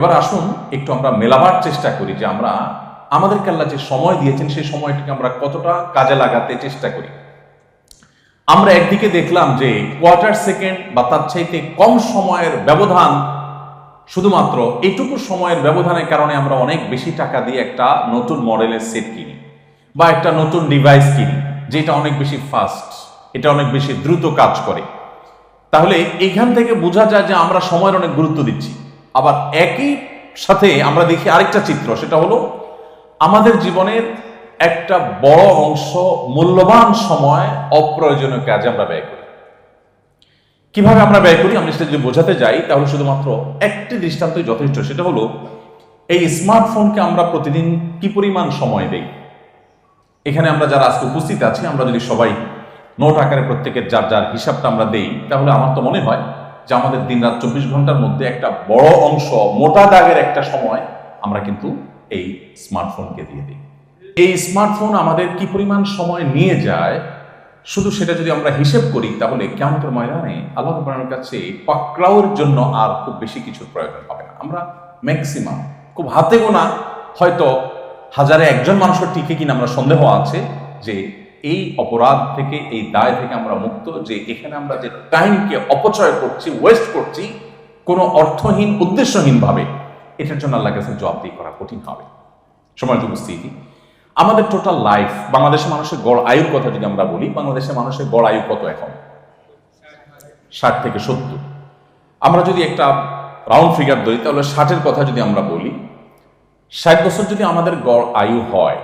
এবার আসুন একটু আমরা মেলাবার চেষ্টা করি যে আমরা আমাদেরকে আল্লাহ যে সময় দিয়েছেন, সেই সময়টাকে আমরা কতটা কাজে লাগাতে চেষ্টা করি। আমরা একদিকে দেখলাম যে কোয়ার্টার সেকেন্ড বা তার চাইতে কম সময়ের ব্যবধান শুধুমাত্র এইটুকু সময়ের ব্যবধানের কারণে আমরা অনেক বেশি টাকা দিয়ে একটা নতুন মডেলের সেট কিনি বা একটা নতুন ডিভাইস কিনি, যেটা অনেক বেশি ফাস্ট এটা অনেক বেশি দ্রুত কাজ করে। তাহলে এখান থেকে বোঝা যায় যে আমরা সময়ের অনেক গুরুত্ব দিচ্ছি। আবার একই সাথে আমরা দেখি আরেকটা চিত্র, সেটা হলো আমাদের জীবনের একটা বড় অংশ মূল্যবান সময় অপ্রয়োজনীয় কাজে আমরা ব্যয় করি। কীভাবে আমরা ব্যয় করি? আমরা সেটা যদি বোঝাতে যাই, তাহলে শুধুমাত্র একটি দৃষ্টান্তই যথেষ্ট, সেটা হলো এই স্মার্টফোনকে আমরা প্রতিদিন কি পরিমাণ সময় দেই? এখানে আমরা যারা আজকে উপস্থিত আছি, আমরা যদি সবাই নোট আকারে প্রত্যেকের যার যার হিসাবটা আমরা দেই, তাহলে আমার তো মনে হয় যে আমাদের দিন রাত চব্বিশ ঘণ্টার মধ্যে একটা বড় অংশ, মোটা দাগের একটা সময় আমরা কিন্তু এই স্মার্টফোনকে দিয়ে দিই। এই স্মার্টফোন আমাদের কি পরিমাণ সময় নিয়ে যায়? শুধু সেটা যদি আমরা হিসেব করি, তাহলে কেমন ময়দানে আল্লাহ রব্বানের কাছে পাকড়াওয়ের জন্য আর খুব বেশি কিছু প্রয়োজন হবে না। আমরা ম্যাক্সিমাম খুব হাতে গোনা, হয়তো হাজারে একজন মানুষের টিকে কিনা আমরা সন্দেহ আছে যে এই অপরাধ থেকে, এই দায় থেকে আমরা মুক্ত, যে এখানে আমরা যে টাইমকে অপচয় করছি ওয়েস্ট করছি, কোনো অর্থহীন উদ্দেশ্যহীন ভাবে এটার জন্য আল্লাহ কাছে জবাবদিহি করা কঠিন হবে। সময় উপস্থিতি আমাদের টোটাল লাইফ বাংলাদেশের মানুষের গড় আয়ুর কথা যদি আমরা বলি, বাংলাদেশের মানুষের গড় আয়ু কত এখন? ষাট থেকে সত্তর। আমরা যদি একটা রাউন্ড ফিগার ধরি, তাহলে ষাটের কথা যদি আমরা বলি, ষাট বছর যদি আমাদের গড় আয়ু হয়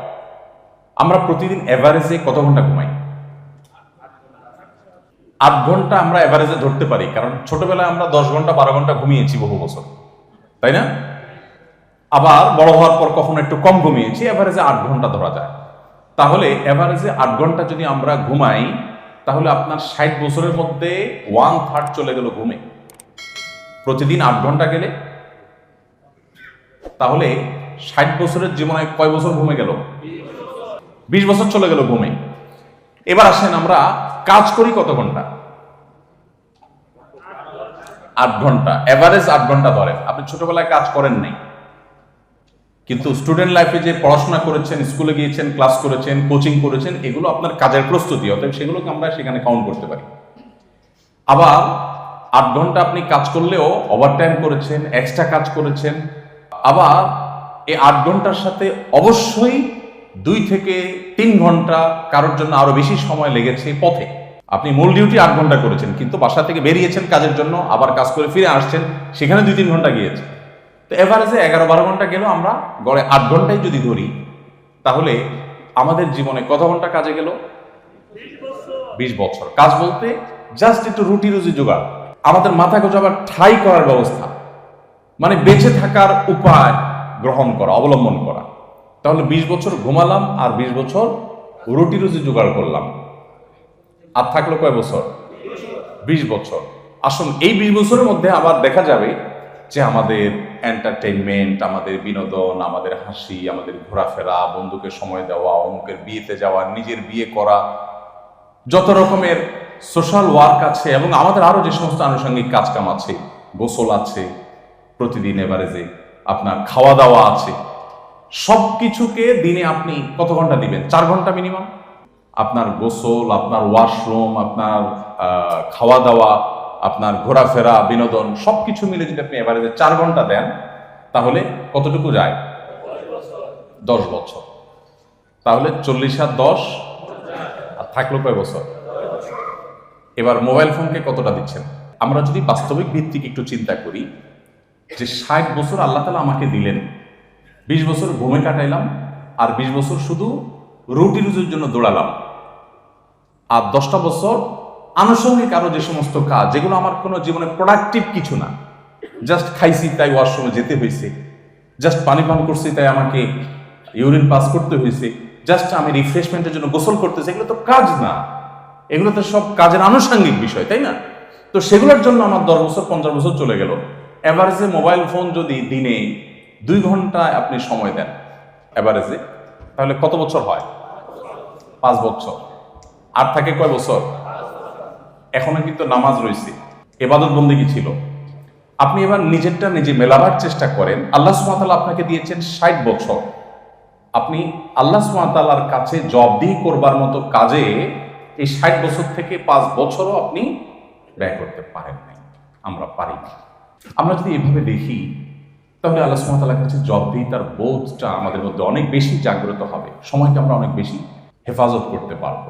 আমরা প্রতিদিন এভারেজে কত ঘণ্টা ঘুমাই? আট ঘণ্টা আমরা এভারেজে ধরতে পারি, কারণ ছোটবেলায় আমরা দশ ঘণ্টা বারো ঘণ্টা ঘুমিয়েছি বহু বছর, তাই না? আবার বড় হওয়ার পর কখনো একটু কম ঘুমিয়েছি এভারেজে আট ঘণ্টা ধরা যায়। তাহলে এভারেজে আট ঘণ্টা যদি আমরা ঘুমাই, তাহলে আপনার ষাট বছরের মধ্যে ওয়ান থার্ড চলে গেল ঘুমে। প্রতিদিন আট ঘণ্টা গেলে? তাহলে ষাট বছরের জীবনে কয় বছর ঘুমে গেল? বিশ বছর চলে গেল ঘুমে এবার আসেন আমরা কাজ করি কত ঘণ্টা? আট ঘণ্টা। এভারেজ আট ঘণ্টা ধরেন। আপনি ছোটবেলায় কাজ করেন নাই। কিন্তু স্টুডেন্ট লাইফে যে পড়াশোনা করেছেন স্কুলে গিয়েছেন ক্লাস করেছেন কোচিং করেছেন, এগুলো আপনার কাজের প্রস্তুতি। অতএব সেগুলোকে আমরা সেখানে কাউন্ট করতে পারি। আবার আট ঘণ্টা আপনি কাজ করলেও ওভারটাইম করেছেন এক্সট্রা কাজ করেছেন। আবার এই আট ঘণ্টার সাথে অবশ্যই দুই থেকে তিন ঘণ্টা কারোর জন্য আরও বেশি সময় লেগেছে পথে। আপনি মূল ডিউটি আট ঘণ্টা করেছেন, কিন্তু বাসা থেকে বেরিয়েছেন কাজের জন্য, আবার কাজ করে ফিরে আসছেন, সেখানে দুই তিন ঘণ্টা গিয়েছে। তো এভারেজে এগারো বারো ঘণ্টা গেলেও আমরা গড়ে আট ঘন্টায় যদি ধরি, তাহলে আমাদের জীবনে কত ঘণ্টা কাজে গেল? বিশ বছর। কাজ বলতে জাস্ট একটু রুটি রুজি জোগাড়। আমাদের মাথা গোজাবার ঠাই করার ব্যবস্থা। মানে বেঁচে থাকার উপায় গ্রহণ করা, অবলম্বন করা। তাহলে বিশ বছর ঘুমালাম আর বিশ বছর রুটি রুজি জোগাড় করলাম। আর থাকল কয় বছর? বিশ বছর। আসুন, এই বিশ বছরের মধ্যে আবার দেখা যাবে যে আমাদের এন্টারটেনমেন্ট আমাদের বিনোদন, আমাদের হাসি, আমাদের ঘোরাফেরা, বন্ধুকে সময় দেওয়া, অমুকের বিয়েতে যাওয়া, নিজের বিয়ে করা, যত রকমের সোশ্যাল ওয়ার্ক আছে এবং আমাদের আরও যে সমস্ত আনুষঙ্গিক কাজকাম আছে, গোসল আছে, প্রতিদিন এভারেজে আপনার খাওয়া দাওয়া আছে সব কিছুকে দিনে আপনি কত ঘণ্টা দিবেন? চার ঘণ্টা মিনিমাম আপনার গোসল, আপনার ওয়াশরুম আপনার খাওয়া দাওয়া আপনার ঘোরাফেরা, বিনোদন সব কিছু মিলে যদি আপনি এভারেজে চার ঘণ্টা দেন, তাহলে কতটুকু যায়? দশ বছর। তাহলে চল্লিশ আর দশ? আর থাকল কয় বছর? এবার মোবাইল ফোনকে কতটা দিচ্ছেন? আমরা যদি বাস্তবিক ভিত্তিক একটু চিন্তা করি যে ষাট বছর আল্লাহ তালা আমাকে দিলেন বিশ বছর ঘুমে কাটাইলাম, আর বিশ বছর শুধু রুটি রুজির জন্য দৌড়ালাম। আর দশটা বছর আনুষঙ্গিক আরও যে সমস্ত কাজ, যেগুলো আমার কোনো জীবনে প্রোডাক্টিভ কিছু না। জাস্ট খাইছি, তাই ওয়াশরুমে যেতে হয়েছে জাস্ট পানি পান করছি, তাই আমাকে ইউরিন পাস করতে হয়েছে জাস্ট আমি রিফ্রেশমেন্টের জন্য গোসল করতেছি, এগুলো তো কাজ না। এগুলো তো সব কাজের আনুষঙ্গিক বিষয়, তাই না? তো সেগুলোর জন্য আমার দশ বছর, পঞ্চাশ বছর চলে গেল। এভারেজে মোবাইল ফোন যদি দিনে দুই ঘন্টায় আপনি সময় দেন এভারেজে তাহলে কত বছর হয়? পাঁচ বছর। আর থাকে কয় বছর? এখনও কিন্তু নামাজ রয়েছে। এবাদত বন্দিগি ছিল। আপনি এবার নিজেরটা নিজে মেলাবার চেষ্টা করেন। আল্লাহ সুমাতাল আপনাকে দিয়েছেন ষাট বছর। আপনি আল্লাহ সুমাতালার কাছে জবদি করবার মতো কাজে এই ষাট বছর থেকে পাঁচ বছরও আপনি ব্যয় করতে পারেন নাই। আমরা পারি আমরা যদি এভাবে দেখি তাহলে আল্লাহ সুমতালার কাছে জবদি তার বোধটা আমাদের মধ্যে অনেক বেশি জাগ্রত হবে। সময়কে আমরা অনেক বেশি হেফাজত করতে পারব।